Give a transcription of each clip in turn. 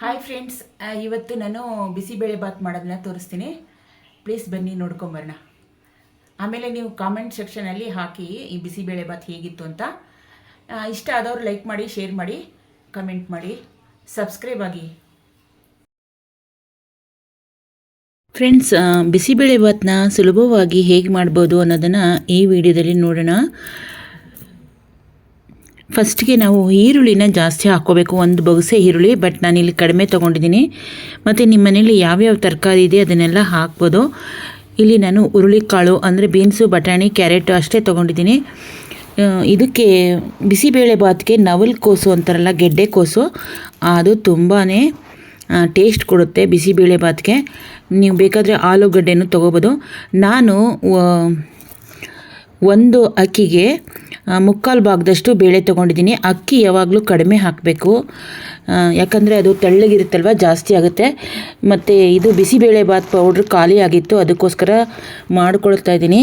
Hi friends ಇವತ್ತು ನಾನು ಬಿಸಿಬೇಳೆ ಬಾತ್ ಮಾಡೋದನ್ನ ತೋರಿಸ್ತೀನಿ. ಪ್ಲೀಸ್ ಬನ್ನಿ ನೋಡ್ಕೊಂಬರೋಣ ಆಮೇಲೆ ನೀವು ಕಾಮೆಂಟ್ ಸೆಕ್ಷನಲ್ಲಿ ಹಾಕಿ ಈ ಬಿಸಿಬೇಳೆ ಬಾತ್ ಹೇಗಿತ್ತು ಅಂತ. ಇಷ್ಟ ಆದವ್ರು ಲೈಕ್ ಮಾಡಿ ಶೇರ್ ಮಾಡಿ ಕಮೆಂಟ್ ಮಾಡಿ. ಸಬ್ಸ್ಕ್ರೈಬ್ ಆಗಿ. ಫ್ರೆಂಡ್ಸ್ ಬಿಸಿಬೇಳೆ ಬಾತ್ನ ಸುಲಭವಾಗಿ ಹೇಗೆ ಮಾಡ್ಬೋದು ಅನ್ನೋದನ್ನು ಈ ವಿಡಿಯೋದಲ್ಲಿ ನೋಡೋಣ. ಫಸ್ಟ್ಗೆ ನಾವು ಈರುಳ್ಳಿನ ಜಾಸ್ತಿ ಹಾಕ್ಕೋಬೇಕು. ಒಂದು ಬೊಗಸೆ ಈರುಳ್ಳಿ ಬಟ್ ನಾನಿಲ್ಲಿ ಕಡಿಮೆ ತೊಗೊಂಡಿದ್ದೀನಿ. ಮತ್ತು ನಿಮ್ಮ ಮನೇಲಿ ಯಾವ್ಯಾವ ತರಕಾರಿ ಇದೆ ಅದನ್ನೆಲ್ಲ ಹಾಕ್ಬೋದು. ಇಲ್ಲಿ ನಾನು ಹುರುಳಿಕಾಳು, ಅಂದರೆ ಬೀನ್ಸು, ಬಟಾಣಿ, ಕ್ಯಾರೆಟು ಅಷ್ಟೇ ತೊಗೊಂಡಿದ್ದೀನಿ. ಇದಕ್ಕೆ ಬಿಸಿಬೇಳೆ ಬಾತ್ಗೆ ನವಲ್ ಕೋಸು ಅಂತಾರಲ್ಲ, ಗೆಡ್ಡೆ ಕೋಸು, ಅದು ತುಂಬಾ ಟೇಸ್ಟ್ ಕೊಡುತ್ತೆ ಬಿಸಿಬೇಳೆ ಬಾತ್ಗೆ. ನೀವು ಬೇಕಾದರೆ ಆಲೂಗಡ್ಡೆನೂ ತೊಗೋಬೋದು. ನಾನು ಒಂದು ಅಕ್ಕಿಗೆ ಮುಕ್ಕಾಲು ಭಾಗದಷ್ಟು ಬೇಳೆ ತೊಗೊಂಡಿದ್ದೀನಿ. ಅಕ್ಕಿ ಯಾವಾಗಲೂ ಕಡಿಮೆ ಹಾಕಬೇಕು. ಯಾಕಂದರೆ ಅದು ತೆಳ್ಳಗಿರುತ್ತಲ್ವ, ಜಾಸ್ತಿ ಆಗುತ್ತೆ. ಮತ್ತು ಇದು ಬಿಸಿಬೇಳೆ ಬಾತ್ ಪೌಡ್ರ್ ಖಾಲಿ ಆಗಿತ್ತು, ಅದಕ್ಕೋಸ್ಕರ ಮಾಡ್ಕೊಳ್ತಾ ಇದ್ದೀನಿ.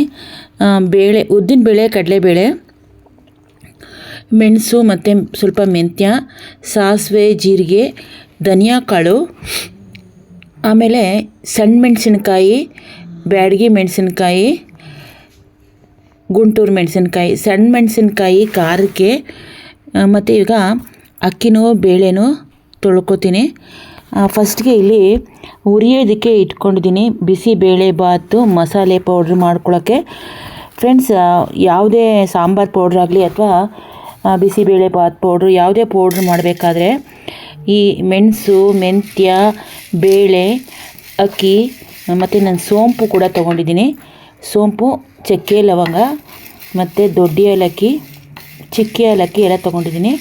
ಬೇಳೆ, ಉದ್ದಿನ ಬೇಳೆ ಕಡಲೆ ಕಡಲೆಬೇಳೆ, ಮೆಣಸು, ಮತ್ತು ಸ್ವಲ್ಪ ಮೆಂತ್ಯ, ಸಾಸಿವೆ, ಜೀರಿಗೆ, ಧನಿಯಾ ಕಾಳು, ಆಮೇಲೆ ಸಣ್ಣ ಮೆಣಸಿನಕಾಯಿ, ಬ್ಯಾಡಗಿ ಮೆಣಸಿನ್ಕಾಯಿ ಗುಂಟೂರು ಮೆಣಸಿನ್ಕಾಯಿ ಸಣ್ಣ ಮೆಣಸಿನ್ಕಾಯಿ, ಖಾರಕ್ಕೆ ಮತ್ತು ಈಗ ಅಕ್ಕಿನೂ, ಬೇಳೆನೂ ತೊಳ್ಕೊತೀನಿ. ಫಸ್ಟ್ಗೆ ಇಲ್ಲಿ ಹುರಿಯೋದಕ್ಕೆ ಇಟ್ಕೊಂಡಿದ್ದೀನಿ ಬಿಸಿ ಬೇಳೆ ಬಾತು, ಮಸಾಲೆ ಪೌಡ್ರ್ ಮಾಡ್ಕೊಳ್ಳೋಕ್ಕೆ. ಫ್ರೆಂಡ್ಸ್ ಯಾವುದೇ ಸಾಂಬಾರು ಪೌಡ್ರ್ ಆಗಲಿ ಅಥವಾ ಬಿಸಿಬೇಳೆ ಬಾತ್ ಪೌಡ್ರು ಯಾವುದೇ ಪೌಡ್ರ್ ಮಾಡಬೇಕಾದ್ರೆ ಈ ಮೆಣಸು, ಮೆಂತ್ಯ, ಬೇಳೆ, ಅಕ್ಕಿ ಮತ್ತು ನಾನು ಸೋಂಪು ಕೂಡ ತೊಗೊಂಡಿದ್ದೀನಿ. ಸೋಂಪು, ಚಕ್ಕೆ, ಲವಂಗ ಮತ್ತು ದೊಡ್ಡ ಏಲಕ್ಕಿ, ಚಿಕ್ಕ ಏಲಕ್ಕಿ ಎಲ್ಲ ತೊಗೊಂಡಿದ್ದೀನಿ.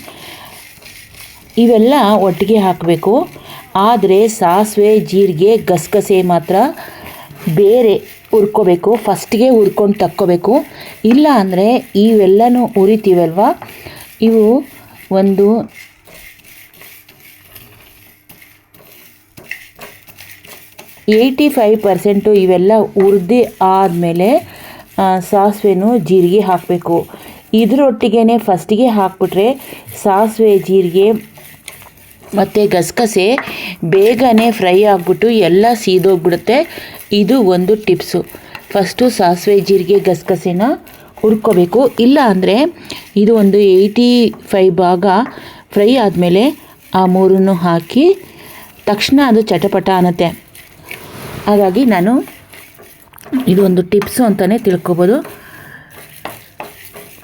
ಇವೆಲ್ಲ ಒಟ್ಟಿಗೆ ಹಾಕಬೇಕು. ಆದರೆ ಸಾಸಿವೆ, ಜೀರಿಗೆ, ಗಸಗಸೆ ಮಾತ್ರ ಬೇರೆ ಹುರ್ಕೋಬೇಕು. ಫಸ್ಟಿಗೆ ಹುರ್ಕೊಂಡು ತಕ್ಕೋಬೇಕು. ಇಲ್ಲ ಅಂದರೆ ಇವೆಲ್ಲನೂ ಹುರಿತೀವಲ್ವ ಇವು ಒಂದು ಏಯ್ಟಿ ಫೈವ್ ಪರ್ಸೆಂಟು ಇವೆಲ್ಲ ಹುರಿದು ಆದಮೇಲೆ ಸಾಸಿವೆನೂ ಜೀರಿಗೆ ಹಾಕಬೇಕು. ಇದರೊಟ್ಟಿಗೆ ಫಸ್ಟಿಗೆ ಹಾಕ್ಬಿಟ್ರೆ ಸಾಸಿವೆ, ಜೀರಿಗೆ ಮತ್ತು ಗಸಗಸೆ ಬೇಗನೆ ಫ್ರೈ ಆಗಿಬಿಟ್ಟು ಎಲ್ಲ ಸೀದೋಗ್ಬಿಡುತ್ತೆ. ಇದು ಒಂದು ಟಿಪ್ಸು. ಫಸ್ಟು ಸಾಸಿವೆ, ಜೀರಿಗೆ, ಗಸಗಸೆನ ಹುರ್ಕೋಬೇಕು. ಇಲ್ಲ ಅಂದರೆ ಇದು ಒಂದು ಏಯ್ಟಿ ಫೈವ್ ಭಾಗ ಫ್ರೈ ಆದಮೇಲೆ ಆ ಮೂರನ್ನು ಹಾಕಿ ತಕ್ಷಣ ಅದು ಚಟಪಟ ಅನ್ನತ್ತೆ. ಹಾಗಾಗಿ ನಾನು ಇದು ಒಂದು ಟಿಪ್ಸು ಅಂತಲೇ ತಿಳ್ಕೊಬೋದು.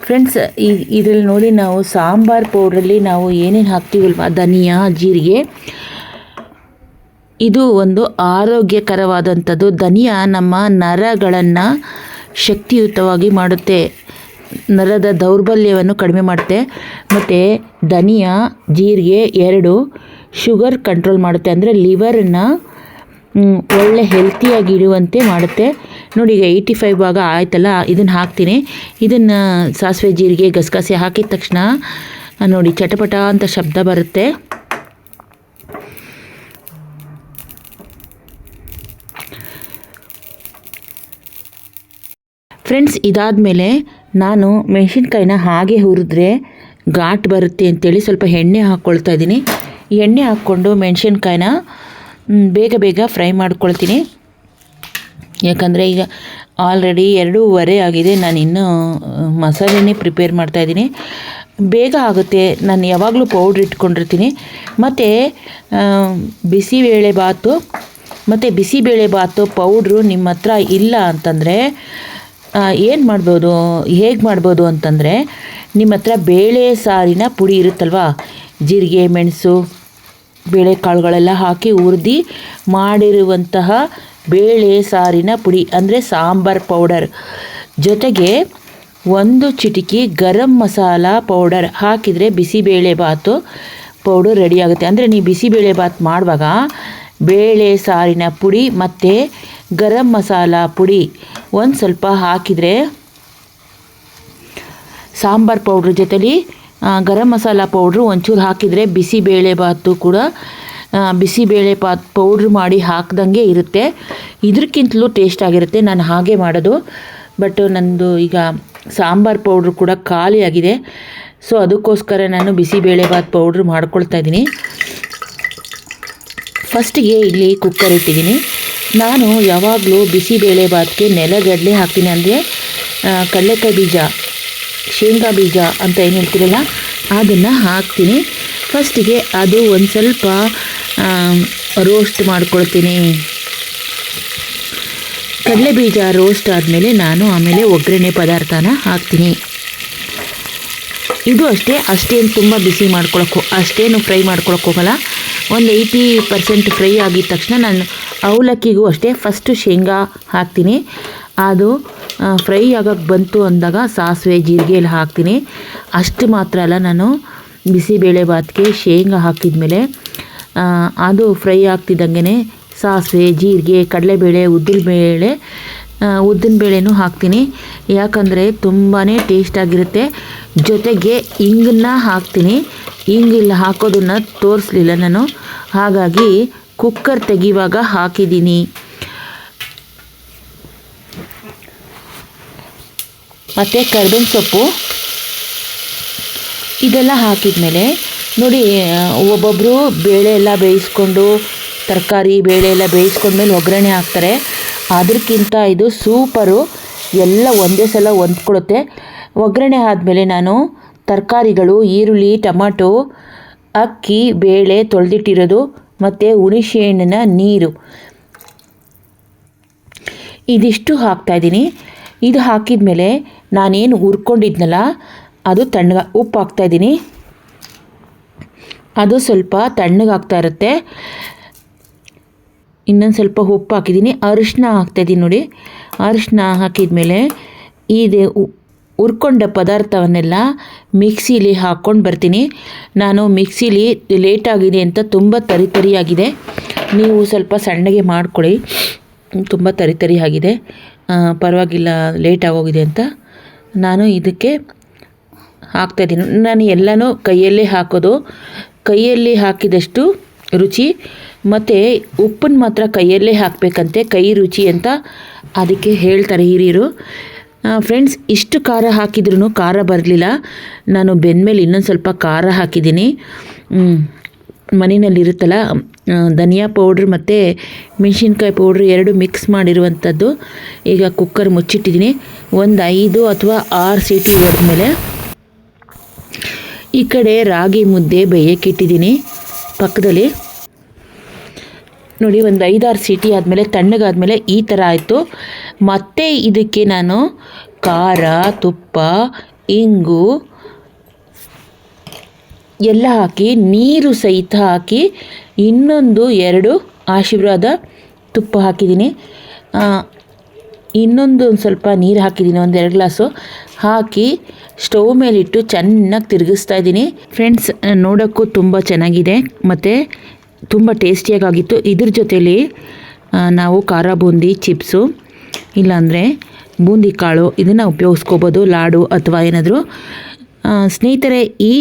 ಫ್ರೆಂಡ್ಸ್ ಈ ಇದರಲ್ಲಿ ನೋಡಿ ನಾವು ಸಾಂಬಾರ್ ಪೌಡ್ರಲ್ಲಿ ನಾವು ಏನೇನು ಹಾಕ್ತೀವಲ್ವ? ಧನಿಯಾ, ಜೀರಿಗೆ. ಇದು ಒಂದು ಆರೋಗ್ಯಕರವಾದಂಥದ್ದು. ಧನಿಯಾ ನಮ್ಮ ನರಗಳನ್ನು ಶಕ್ತಿಯುತವಾಗಿ ಮಾಡುತ್ತೆ. ನರದ ದೌರ್ಬಲ್ಯವನ್ನು ಕಡಿಮೆ ಮಾಡುತ್ತೆ. ಮತ್ತು ಧನಿಯಾ, ಜೀರಿಗೆ ಎರಡು ಶುಗರ್ ಕಂಟ್ರೋಲ್ ಮಾಡುತ್ತೆ. ಅಂದರೆ ಲಿವರನ್ನು ಒಳ್ಳೆ ಹೆಲ್ತಿಯಾಗಿ ಇಡುವಂತೆ ಮಾಡುತ್ತೆ. ನೋಡಿ, ಈಗ ಏಯ್ಟಿ ಫೈವ್ ಭಾಗ ಆಯ್ತಲ್ಲ, ಇದನ್ನು ಹಾಕ್ತೀನಿ. ಇದನ್ನು ಸಾಸಿವೆ ಜೀರಿಗೆ, ಗಸಗಸೆ ಹಾಕಿದ ತಕ್ಷಣ ನೋಡಿ, ಚಟಪಟ ಅಂತ ಶಬ್ದ ಬರುತ್ತೆ. ಫ್ರೆಂಡ್ಸ್ ಇದಾದ ಮೇಲೆ ನಾನು ಮೆಣಸಿನ್ಕಾಯಿನ ಹಾಗೆ ಹುರಿದ್ರೆ ಘಾಟ್ ಬರುತ್ತೆ ಅಂತೇಳಿ ಸ್ವಲ್ಪ ಎಣ್ಣೆ ಹಾಕ್ಕೊಳ್ತಾ ಇದ್ದೀನಿ. ಎಣ್ಣೆ ಹಾಕ್ಕೊಂಡು ಮೆಣಸಿನ್ಕಾಯಿನ ಬೇಗ ಬೇಗ ಫ್ರೈ ಮಾಡ್ಕೊಳ್ತೀನಿ. ಯಾಕಂದರೆ ಈಗ ಆಲ್ರೆಡಿ ಎರಡೂವರೆ ಆಗಿದೆ. ನಾನು ಇನ್ನೂ ಮಸಾಲೆನೇ ಪ್ರಿಪೇರ್ ಮಾಡ್ತಾಯಿದ್ದೀನಿ ಬೇಗ ಆಗುತ್ತೆ. ನಾನು ಯಾವಾಗಲೂ ಪೌಡ್ರ್ ಇಟ್ಕೊಂಡಿರ್ತೀನಿ. ಮತ್ತು ಬಿಸಿಬೇಳೆ ಬಾತು, ಮತ್ತು ಬಿಸಿಬೇಳೆ ಬಾತು ಪೌಡ್ರು ನಿಮ್ಮ ಹತ್ರ ಇಲ್ಲ ಅಂತಂದರೆ ಏನು ಮಾಡ್ಬೋದು, ಹೇಗೆ ಮಾಡ್ಬೋದು ಅಂತಂದರೆ ನಿಮ್ಮ ಹತ್ರ ಬೇಳೆ ಸಾರಿನ ಪುಡಿ ಇರುತ್ತಲ್ವಾ? ಜೀರಿಗೆ, ಮೆಣಸು ಬೇಳೆಕಾಳುಗಳೆಲ್ಲ ಹಾಕಿ ಹುರಿದು ಮಾಡಿರುವಂತಹ ಬೇಳೆ ಸಾರಿನ ಪುಡಿ, ಅಂದರೆ ಸಾಂಬಾರ್ ಪೌಡರ್. ಜೊತೆಗೆ ಒಂದು ಚಿಟಿಕಿ ಗರಂ ಮಸಾಲ ಪೌಡರ್ ಹಾಕಿದರೆ ಬಿಸಿಬೇಳೆ ಬಾತು ಪೌಡರ್ ರೆಡಿ ಆಗುತ್ತೆ. ಅಂದರೆ ನೀವು ಬಿಸಿಬೇಳೆ ಬಾತ್ ಮಾಡುವಾಗ ಬೇಳೆ ಸಾರಿನ ಪುಡಿ ಮತ್ತು ಗರಂ ಮಸಾಲ ಪುಡಿ ಒಂದು ಸ್ವಲ್ಪ ಹಾಕಿದರೆ ಸಾಂಬಾರ್ ಪೌಡ್ರ್ ಜೊತೆಲಿ ಗರಂ ಮಸಾಲ ಪೌಡ್ರು ಒಂಚೂರು ಹಾಕಿದರೆ ಬಿಸಿಬೇಳೆ ಬಾತು ಕೂಡ ಬಿಸಿಬೇಳೆ ಪಾತ್ ಪೌಡ್ರ್ ಮಾಡಿ ಹಾಕ್ದಂಗೆ ಇರುತ್ತೆ. ಇದಕ್ಕಿಂತಲೂ ಟೇಸ್ಟ್ ಆಗಿರುತ್ತೆ. ನಾನು ಹಾಗೆ ಮಾಡೋದು. ಬಟ್ ನಂದು ಈಗ ಸಾಂಬಾರು ಪೌಡ್ರ್ ಕೂಡ ಖಾಲಿಯಾಗಿದೆ ಸೊ ಅದಕ್ಕೋಸ್ಕರ ನಾನು ಬಿಸಿಬೇಳೆ ಬಾತ್ ಪೌಡ್ರ್ ಮಾಡ್ಕೊಳ್ತಾ ಇದ್ದೀನಿ. ಫಸ್ಟಿಗೆ ಇಲ್ಲಿ ಕುಕ್ಕರ್ ಇಟ್ಟಿದ್ದೀನಿ. ನಾನು ಯಾವಾಗಲೂ ಬಿಸಿಬೇಳೆ ಭಾತ್ಗೆ ನೆಲಗಡಲೆ ಹಾಕ್ತೀನಿ. ಅಂದರೆ ಕಡಲೆಕಾಯಿ ಬೀಜ. ಶೇಂಗಾ ಬೀಜ ಅಂತ ಏನು ಹೇಳ್ತೀರಲ್ಲ? ಅದನ್ನು ಹಾಕ್ತೀನಿ. ಫಸ್ಟಿಗೆ ಅದು ಒಂದು ಸ್ವಲ್ಪ ರೋಸ್ಟ್ ಮಾಡ್ಕೊಳ್ತೀನಿ. ಕಡಲೆ ಬೀಜ ರೋಸ್ಟ್ ಆದಮೇಲೆ ನಾನು ಆಮೇಲೆ ಒಗ್ಗರಣೆ ಪದಾರ್ಥನ ಹಾಕ್ತೀನಿ. ಇದು ಅಷ್ಟೇ, ಅಷ್ಟೇನು ತುಂಬ ಬಿಸಿ ಮಾಡ್ಕೊಳಕ್ಕೆ ಅಷ್ಟೇನು ಫ್ರೈ ಮಾಡ್ಕೊಳಕ್ಕೆ ಹೋಗಲ್ಲ. ಒಂದು ಏಯ್ಟಿ ಪರ್ಸೆಂಟ್ ಫ್ರೈ ಆಗಿದ ತಕ್ಷಣ ನಾನು ಅವಲಕ್ಕಿಗೂ ಅಷ್ಟೇ ಫಸ್ಟು ಶೇಂಗಾ ಹಾಕ್ತೀನಿ. ಅದು ಫ್ರೈ ಆಗೋಕ್ಕೆ ಬಂತು ಅಂದಾಗ ಸಾಸಿವೆ ಜೀರಿಗೆ ಎಲ್ಲ ಹಾಕ್ತೀನಿ. ಅಷ್ಟು ಮಾತ್ರ ಅಲ್ಲ ನಾನು ಬಿಸಿಬೇಳೆ ಭಾತ್ಗೆ ಶೇಂಗಾ ಹಾಕಿದ್ಮೇಲೆ ಆ, ಅದು ಫ್ರೈ ಆಗ್ತಿದ್ದಂಗೆ ಸಾಸಿವೆ ಜೀರಿಗೆ ಕಡಲೆಬೇಳೆ ಉದ್ದಿನ ಬೇಳೆನೂ ಹಾಕ್ತೀನಿ. ಯಾಕಂದರೆ ತುಂಬಾ ಟೇಸ್ಟಾಗಿರುತ್ತೆ ಜೊತೆಗೆ ಇಂಗನ್ನ ಹಾಕ್ತೀನಿ. ಇಂಗಿಲ್ಲ ಹಾಕೋದನ್ನು ತೋರಿಸ್ಲಿಲ್ಲ ನಾನು. ಹಾಗಾಗಿ ಕುಕ್ಕರ್ ತೆಗೆಯುವಾಗ ಹಾಕಿದ್ದೀನಿ. ಮತ್ತು ಕರ್ಬೇವಿನ ಸೊಪ್ಪು. ಇದೆಲ್ಲ ಹಾಕಿದ್ಮೇಲೆ ನೋಡಿ ಒಬ್ಬೊಬ್ಬರು ಬೇಳೆ ಎಲ್ಲ ಬೇಯಿಸ್ಕೊಂಡು, ತರಕಾರಿ ಬೇಳೆ ಎಲ್ಲ ಬೇಯಿಸ್ಕೊಂಡ್ಮೇಲೆ ಒಗ್ಗರಣೆ ಹಾಕ್ತಾರೆ. ಅದಕ್ಕಿಂತ ಇದು ಸೂಪರು. ಎಲ್ಲ ಒಂದೇ ಸಲ ಹೊಂದ್ಕೊಳ್ಳುತ್ತೆ. ಒಗ್ಗರಣೆ ಆದಮೇಲೆ ನಾನು ತರಕಾರಿಗಳು, ಈರುಳ್ಳಿ, ಟೊಮಾಟೊ, ಅಕ್ಕಿ, ಬೇಳೆ ತೊಳೆದಿಟ್ಟಿರೋದು, ಮತ್ತು ಹುಣಸೆ ಹಣ್ಣಿನ ನೀರು. ಇದಿಷ್ಟು ಹಾಕ್ತಾಯಿದ್ದೀನಿ ಇದು ಹಾಕಿದ ಮೇಲೆ ನಾನೇನು ಹುರ್ಕೊಂಡಿದ್ನಲ್ಲ, ಅದು ತಣ್ಣಗ ಉಪ್ಪು ಹಾಕ್ತಾಯಿದ್ದೀನಿ ಅದು ಸ್ವಲ್ಪ ತಣ್ಣಗಾಗ್ತಾ ಇರುತ್ತೆ. ಇನ್ನೊಂದು ಸ್ವಲ್ಪ ಉಪ್ಪು ಹಾಕಿದ್ದೀನಿ. ಅರಿಶಿನ ಹಾಕ್ತಾಯಿದ್ದೀನಿ ನೋಡಿ. ಅರಿಶಿನ ಹಾಕಿದ ಮೇಲೆ ಇದು ಹುರ್ಕೊಂಡ ಪದಾರ್ಥವನ್ನೆಲ್ಲ ಮಿಕ್ಸಿಲಿ ಹಾಕ್ಕೊಂಡು ಬರ್ತೀನಿ. ನಾನು ಮಿಕ್ಸಿಲಿ ಲೇಟಾಗಿದೆ ಅಂತ ತುಂಬ ತರಿತರಿಯಾಗಿದೆ ನೀವು ಸ್ವಲ್ಪ ಸಣ್ಣಗೆ ಮಾಡ್ಕೊಳ್ಳಿ. ತುಂಬ ತರಿತರಿಯಾಗಿದೆ ಪರವಾಗಿಲ್ಲ ಲೇಟಾಗೋಗಿದೆ ಅಂತ. ನಾನು ಇದಕ್ಕೆ ಹಾಕ್ತಾಯಿದ್ದೀನಿ ನಾನು ಎಲ್ಲನೂ ಕೈಯಲ್ಲೇ ಹಾಕೋದು. ಕೈಯಲ್ಲಿ ಹಾಕಿದಷ್ಟು ರುಚಿ, ಮತ್ತು ಉಪ್ಪನ್ನು ಮಾತ್ರ ಕೈಯಲ್ಲೇ ಹಾಕಬೇಕಂತೆ, ಕೈ ರುಚಿ ಅಂತ ಅದಕ್ಕೆ ಹೇಳ್ತಾರೆ ಹಿರಿಯರು. ಫ್ರೆಂಡ್ಸ್ ಇಷ್ಟು ಖಾರ ಹಾಕಿದ್ರೂ ಖಾರ ಬರಲಿಲ್ಲ. ನಾನು ಬೆಂದಮೇಲೆ ಇನ್ನೊಂದು ಸ್ವಲ್ಪ ಖಾರ ಹಾಕಿದ್ದೀನಿ. ಮನೆಯಲ್ಲಿರುತ್ತಲ್ಲ ಧನಿಯಾ ಪೌಡ್ರ್ ಮತ್ತು ಮೆಣಸಿನ್ಕಾಯಿ ಪೌಡ್ರ್ ಎರಡು ಮಿಕ್ಸ್ ಮಾಡಿರುವಂಥದ್ದು ಈಗ ಕುಕ್ಕರ್ ಮುಚ್ಚಿಟ್ಟಿದ್ದೀನಿ. ಒಂದು ಐದು ಅಥವಾ ಆರು ಸೀಟಿ ಹೊಡೆದ್ಮೇಲೆ ಈ ಕಡೆ ರಾಗಿ ಮುದ್ದೆ ಬೇಯಕ್ಕಿಟ್ಟಿದ್ದೀನಿ ಪಕ್ಕದಲ್ಲಿ. ನೋಡಿ, ಒಂದು ಐದಾರು ಸೀಟಿ ಆದಮೇಲೆ, ತಣ್ಣಗಾದಮೇಲೆ ಈ ಥರ ಆಯಿತು. ಮತ್ತೆ ಇದಕ್ಕೆ ನಾನು ಖಾರ, ತುಪ್ಪ, ಇಂಗು ಎಲ್ಲ ಹಾಕಿ, ನೀರು ಸಹಿತ ಹಾಕಿ, ಇನ್ನೊಂದು ಎರಡು ಆಶೀರ್ವಾದ ತುಪ್ಪ ಹಾಕಿದ್ದೀನಿ. ಇನ್ನೊಂದು ಒಂದು ಸ್ವಲ್ಪ ನೀರು ಹಾಕಿದ್ದೀನಿ, ಒಂದು ಎರಡು ಗ್ಲಾಸು. ಹಾಕಿ ಸ್ಟವ್ ಮೇಲಿಟ್ಟು ಚೆನ್ನಾಗಿ ತಿರುಗಿಸ್ತಾ ಇದ್ದೀನಿ. ಫ್ರೆಂಡ್ಸ್, ನೋಡೋಕ್ಕೂ ತುಂಬ ಚೆನ್ನಾಗಿದೆ, ಮತ್ತು ತುಂಬ ಟೇಸ್ಟಿಯಾಗಿತ್ತು ಇದ್ರ ಜೊತೇಲಿ ನಾವು ಖಾರ ಬೂಂದಿ, ಚಿಪ್ಸು, ಇಲ್ಲಾಂದರೆ ಬೂಂದಿ ಕಾಳು, ಇದನ್ನು ಉಪಯೋಗಿಸ್ಕೋಬೋದು, ಲಾಡು ಅಥವಾ ಏನಾದರೂ. ಸ್ನೇಹಿತರೆ, ಈ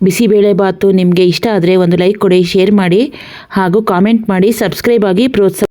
ಬಿಸಿಬೇಳೆ ಬಾತು ನಿಮಗೆ ಇಷ್ಟ ಆದರೆ ಒಂದು ಲೈಕ್ ಕೊಡಿ ಶೇರ್ ಮಾಡಿ ಹಾಗೂ ಕಾಮೆಂಟ್ ಮಾಡಿ ಸಬ್ಸ್ಕ್ರೈಬ್ ಆಗಿ ಪ್ರೋತ್ಸಾಹ